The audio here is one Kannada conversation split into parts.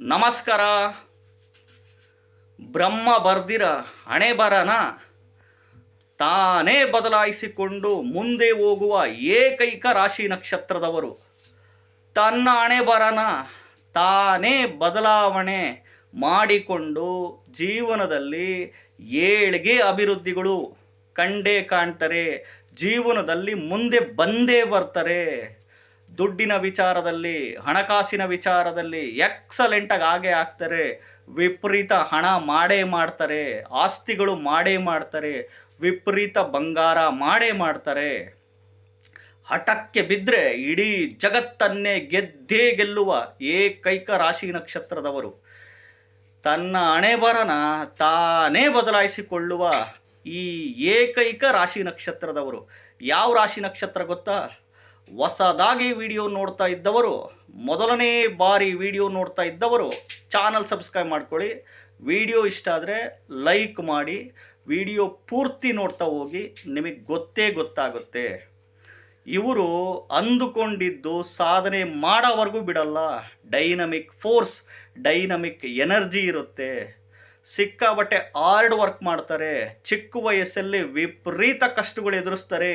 ನಮಸ್ಕಾರ. ಬ್ರಹ್ಮ ಬರ್ದಿರ ಹಣೆ ತಾನೇ ಬದಲಾಯಿಸಿಕೊಂಡು ಮುಂದೆ ಹೋಗುವ ಏಕೈಕ ರಾಶಿ ನಕ್ಷತ್ರದವರು. ತನ್ನ ಹಣೆ ಬರನ ತಾನೇ ಬದಲಾವಣೆ ಮಾಡಿಕೊಂಡು ಜೀವನದಲ್ಲಿ ಏಳಿಗೆ ಅಭಿವೃದ್ಧಿಗಳು. ಕಂಡೇ ಕಾಣ್ತಾರೆ, ಜೀವನದಲ್ಲಿ ಮುಂದೆ ಬಂದೇ ಬರ್ತಾರೆ. ದುಡ್ಡಿನ ವಿಚಾರದಲ್ಲಿ, ಹಣಕಾಸಿನ ವಿಚಾರದಲ್ಲಿ ಎಕ್ಸಲೆಂಟಾಗಿ ಹಾಗೆ ಆಗ್ತಾರೆ ವಿಪರೀತ ಹಣ ಮಾಡೇ ಮಾಡ್ತಾರೆ, ಆಸ್ತಿಗಳು ಮಾಡೇ ಮಾಡ್ತಾರೆ, ವಿಪರೀತ ಬಂಗಾರ ಮಾಡೇ ಮಾಡ್ತಾರೆ. ಹಠಕ್ಕೆ ಬಿದ್ದರೆ ಇಡೀ ಜಗತ್ತನ್ನೇ ಗೆದ್ದೇ ಗೆಲ್ಲುವ ಏಕೈಕ ರಾಶಿ ನಕ್ಷತ್ರದವರು. ತನ್ನ ಅಣೆಬರನ ತಾನೇ ಬದಲಾಯಿಸಿಕೊಳ್ಳುವ ಈ ಏಕೈಕ ರಾಶಿ ನಕ್ಷತ್ರದವರು. ಯಾವ ರಾಶಿ ನಕ್ಷತ್ರ ಗೊತ್ತಾ? ಹೊಸದಾಗಿ ವಿಡಿಯೋ ನೋಡ್ತಾ ಇದ್ದವರು, ಮೊದಲನೇ ಬಾರಿ ವಿಡಿಯೋ ನೋಡ್ತಾ ಇದ್ದವರು ಚಾನಲ್ ಸಬ್ಸ್ಕ್ರೈಬ್ ಮಾಡ್ಕೊಳ್ಳಿ. ವಿಡಿಯೋ ಇಷ್ಟ ಆದರೆ ಲೈಕ್ ಮಾಡಿ, ವಿಡಿಯೋ ಪೂರ್ತಿ ನೋಡ್ತಾ ಹೋಗಿ, ನಿಮಗೆ ಗೊತ್ತೇ ಗೊತ್ತಾಗುತ್ತೆ. ಇವರು ಅಂದುಕೊಂಡಿದ್ದು ಸಾಧನೆ ಮಾಡೋವರೆಗೂ ಬಿಡಲ್ಲ. ಡೈನಮಿಕ್ ಫೋರ್ಸ್ ಡೈನಮಿಕ್ ಎನರ್ಜಿ ಇರುತ್ತೆ. ಸಿಕ್ಕಾಬಟ್ಟೆ ಹಾರ್ಡ್ ವರ್ಕ್ ಮಾಡ್ತಾರೆ. ಚಿಕ್ಕ ವಯಸ್ಸಲ್ಲಿ ವಿಪರೀತ ಕಷ್ಟಗಳು ಎದುರಿಸ್ತಾರೆ.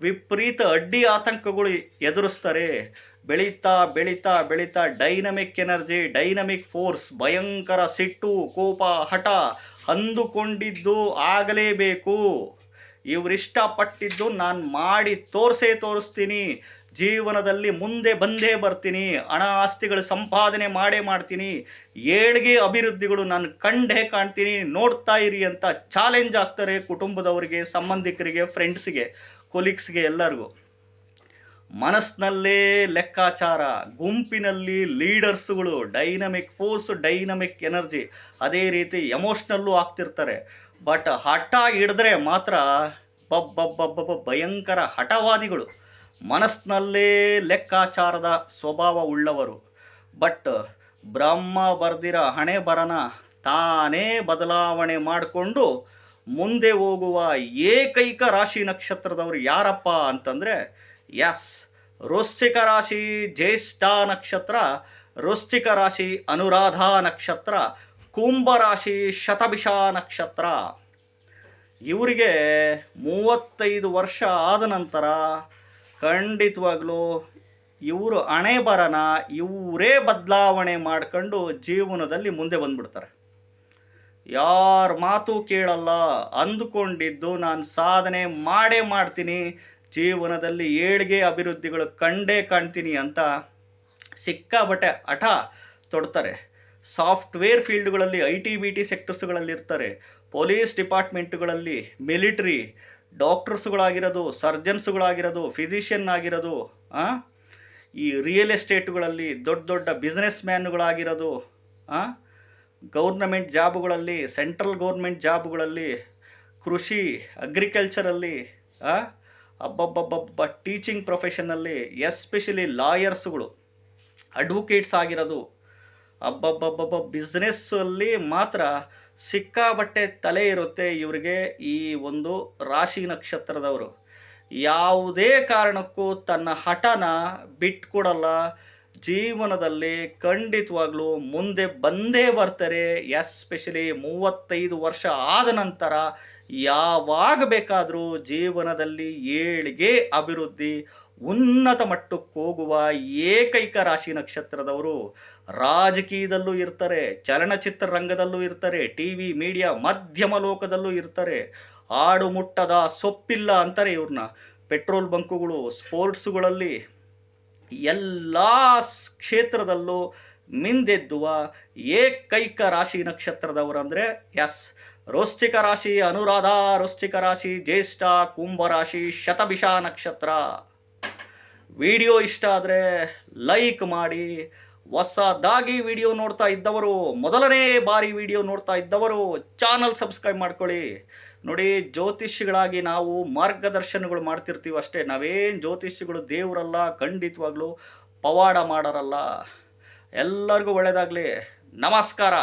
ವಿಪರೀತ ಅಡ್ಡಿ ಆತಂಕಗಳು ಎದುರಿಸ್ತಾರೆ. ಬೆಳೀತಾ ಬೆಳೀತಾ ಬೆಳೀತಾ ಡೈನಮಿಕ್ ಎನರ್ಜಿ, ಡೈನಮಿಕ್ ಫೋರ್ಸ್, ಭಯಂಕರ ಸಿಟ್ಟು, ಕೋಪ, ಹಠ ಅಂದುಕೊಂಡಿದ್ದು ಆಗಲೇಬೇಕು. ಇವರಿಷ್ಟಪಟ್ಟಿದ್ದು ನಾನು ಮಾಡಿ ತೋರಿಸೇ ತೋರಿಸ್ತೀನಿ. ಜೀವನದಲ್ಲಿ ಮುಂದೆ ಬಂದೇ ಬರ್ತೀನಿ, ಹಣ ಆಸ್ತಿಗಳು ಸಂಪಾದನೆ ಮಾಡೇ ಮಾಡ್ತೀನಿ, ಏಳಿಗೆ ಅಭಿವೃದ್ಧಿಗಳು ನಾನು ಕಂಡೇ ಕಾಣ್ತೀನಿ, ನೋಡ್ತಾ ಇರಿ ಅಂತ ಚಾಲೆಂಜ್ ಆಗ್ತಾರೆ ಕುಟುಂಬದವರಿಗೆ, ಸಂಬಂಧಿಕರಿಗೆ ಫ್ರೆಂಡ್ಸ್ಗೆ ಕೊಲೀಗ್ಸ್ಗೆ ಎಲ್ಲರಿಗೂ. ಮನಸ್ಸಿನಲ್ಲೇ ಲೆಕ್ಕಾಚಾರ, ಗುಂಪಿನಲ್ಲಿ ಲೀಡರ್ಸ್ಗಳು ಡೈನಮಿಕ್ ಫೋರ್ಸ್ ಡೈನಮಿಕ್ ಎನರ್ಜಿ ಅದೇ ರೀತಿ ಎಮೋಷ್ನಲ್ಲೂ ಆಗ್ತಿರ್ತಾರೆ. ಬಟ್ ಹಠ ಹಿಡಿದ್ರೆ ಮಾತ್ರ ಬಬ್ಬಬ್ಬಬ್ಬ ಭಯಂಕರ ಹಠವಾದಿಗಳು. ಮನಸ್ಸಿನಲ್ಲೇ ಲೆಕ್ಕಾಚಾರದ ಸ್ವಭಾವ ಉಳ್ಳವರು. ಬಟ್ ಬ್ರಹ್ಮ ಬರ್ದಿರ ಹಣೆ ಬರನ ತಾನೇ ಬದಲಾವಣೆ ಮಾಡಿಕೊಂಡು ಮುಂದೆ ಹೋಗುವ ಏಕೈಕ ರಾಶಿ ನಕ್ಷತ್ರದವರು ಯಾರಪ್ಪ ಅಂತಂದರೆ ಎಸ್ ವೃಶ್ಚಿಕ ರಾಶಿ, ಜ್ಯೇಷ್ಠ ನಕ್ಷತ್ರ, ವೃಶ್ಚಿಕ ರಾಶಿ, ಅನುರಾಧ ನಕ್ಷತ್ರ, ಕುಂಭ ರಾಶಿ, ಶತಭಿಷ ನಕ್ಷತ್ರ. ಇವರಿಗೆ ಮೂವತ್ತೈದು ವರ್ಷ ಆದ ನಂತರ ಖಂಡಿತವಾಗ್ಲೂ ಇವರು ಹಣೆ ಬರನ ಇವರೇ ಬದಲಾವಣೆ ಮಾಡ್ಕೊಂಡು ಜೀವನದಲ್ಲಿ ಮುಂದೆ ಬಂದ್ಬಿಡ್ತಾರೆ. ಯಾರ ಮಾತು ಕೇಳಲ್ಲ, ಅಂದುಕೊಂಡಿದ್ದು ನಾನು ಸಾಧನೆ ಮಾಡೇ ಮಾಡ್ತೀನಿ, ಜೀವನದಲ್ಲಿ ಏಳಿಗೆ ಅಭಿವೃದ್ಧಿಗಳು ಕಂಡೇ ಕಾಣ್ತೀನಿ ಅಂತ ಸಿಕ್ಕಾಬಟ್ಟೆ ಹಠ ತೊಡ್ತಾರೆ. ಸಾಫ್ಟ್ವೇರ್ ಫೀಲ್ಡ್ಗಳಲ್ಲಿ, ಐ ಟಿ, ಬಿ, ಟಿ ಸೆಕ್ಟರ್ಸ್ಗಳಲ್ಲಿರ್ತಾರೆ. ಪೊಲೀಸ್ ಡಿಪಾರ್ಟ್ಮೆಂಟ್ಗಳಲ್ಲಿ, ಮಿಲಿಟ್ರಿ ಡಾಕ್ಟರ್ಸ್ಗಳಾಗಿರೋದು, ಸರ್ಜನ್ಸ್ಗಳಾಗಿರೋದು ಫಿಸಿಷಿಯನ್ ಆಗಿರೋದು? ಈ ರಿಯಲ್ ಎಸ್ಟೇಟ್ಗಳಲ್ಲಿ ದೊಡ್ಡ ದೊಡ್ಡ ಬಿಸ್ನೆಸ್ ಮ್ಯಾನ್ಗಳಾಗಿರೋದು? ಗೌರ್ನಮೆಂಟ್ ಜಾಬ್ಗಳಲ್ಲಿ, ಸೆಂಟ್ರಲ್ ಗೌರ್ಮೆಂಟ್ ಜಾಬ್ಗಳಲ್ಲಿ, ಕೃಷಿ, ಅಗ್ರಿಕಲ್ಚರಲ್ಲಿ ಅಬ್ಬಬ್ಬಬ್ಬಬ್ಬ ಟೀಚಿಂಗ್ ಪ್ರೊಫೆಷನಲ್ಲಿ ಎಸ್ಪೆಷಲಿ ಲಾಯರ್ಸ್ಗಳು, ಅಡ್ವೊಕೇಟ್ಸ್ ಆಗಿರೋದು ಅಬ್ಬಬ್ಬಬ್ಬಬ್ಬ ಬಿಸ್ನೆಸ್ಸಲ್ಲಿ ಮಾತ್ರ ಸಿಕ್ಕಾಬಟ್ಟೆ ತಲೆ ಇರುತ್ತೆ ಇವರಿಗೆ ಈ ಒಂದು ರಾಶಿ ನಕ್ಷತ್ರದವರು. ಯಾವುದೇ ಕಾರಣಕ್ಕೂ ತನ್ನ ಹಠನ ಬಿಟ್ಕೊಡಲ್ಲ. ಜೀವನದಲ್ಲಿ ಖಂಡಿತವಾಗ್ಲೂ ಮುಂದೆ ಬಂದೇ ಬರ್ತಾರೆ ಎಸ್ಪೆಷಲಿ ಮೂವತ್ತೈದು ವರ್ಷ ಆದ ನಂತರ ಯಾವಾಗ ಬೇಕಾದರೂ ಜೀವನದಲ್ಲಿ ಏಳಿಗೆ ಅಭಿವೃದ್ಧಿ, ಉನ್ನತ ಮಟ್ಟಕ್ಕೆ ಹೋಗುವ ಏಕೈಕ ರಾಶಿ ನಕ್ಷತ್ರದವರು ರಾಜಕೀಯದಲ್ಲೂ ಇರ್ತಾರೆ, ಚಲನಚಿತ್ರ ರಂಗದಲ್ಲೂ ಇರ್ತಾರೆ ಟಿ ವಿ ಮೀಡಿಯಾ, ಮಧ್ಯಮ ಲೋಕದಲ್ಲೂ ಇರ್ತಾರೆ. ಆಡು ಮುಟ್ಟದ ಸೊಪ್ಪಿಲ್ಲ ಅಂತಾರೆ ಇವ್ರನ್ನ. ಪೆಟ್ರೋಲ್ ಬಂಕುಗಳು, ಸ್ಪೋರ್ಟ್ಸುಗಳಲ್ಲಿ ಎಲ್ಲ ಕ್ಷೇತ್ರದಲ್ಲೂ ಮಿಂದೆದ್ದುವ ಏಕೈಕ ರಾಶಿ ನಕ್ಷತ್ರದವರಂದರೆ ಎಸ್. ರೋಸ್ತಿಕ ರಾಶಿ, ಅನುರಾಧ ರೋಸ್ತಿಕ ರಾಶಿ, ಜ್ಯೇಷ್ಠ, ಕುಂಭ ರಾಶಿ, ಶತಭಿಷ ನಕ್ಷತ್ರ. ವಿಡಿಯೋ ಇಷ್ಟ ಆದರೆ ಲೈಕ್ ಮಾಡಿ ಹೊಸದಾಗಿ ವಿಡಿಯೋ ನೋಡ್ತಾ ಇದ್ದವರು, ಮೊದಲನೇ ಬಾರಿ ವಿಡಿಯೋ ನೋಡ್ತಾ ಇದ್ದವರು ಚಾನಲ್ ಸಬ್ಸ್ಕ್ರೈಬ್ ಮಾಡ್ಕೊಳ್ಳಿ. ನೋಡಿ ಜ್ಯೋತಿಷಿಗಳಾಗಿ ನಾವು ಮಾರ್ಗದರ್ಶನಗಳು ಮಾಡ್ತಿರ್ತೀವಿ ಅಷ್ಟೇ. ನಾವೇನು ಜ್ಯೋತಿಷಿಗಳು ದೇವರಲ್ಲ, ಖಂಡಿತವಾಗ್ಲೂ ಪವಾಡ ಮಾಡೋರಲ್ಲ. ಎಲ್ಲರಿಗೂ ಒಳ್ಳೆಯದಾಗಲಿ ನಮಸ್ಕಾರ.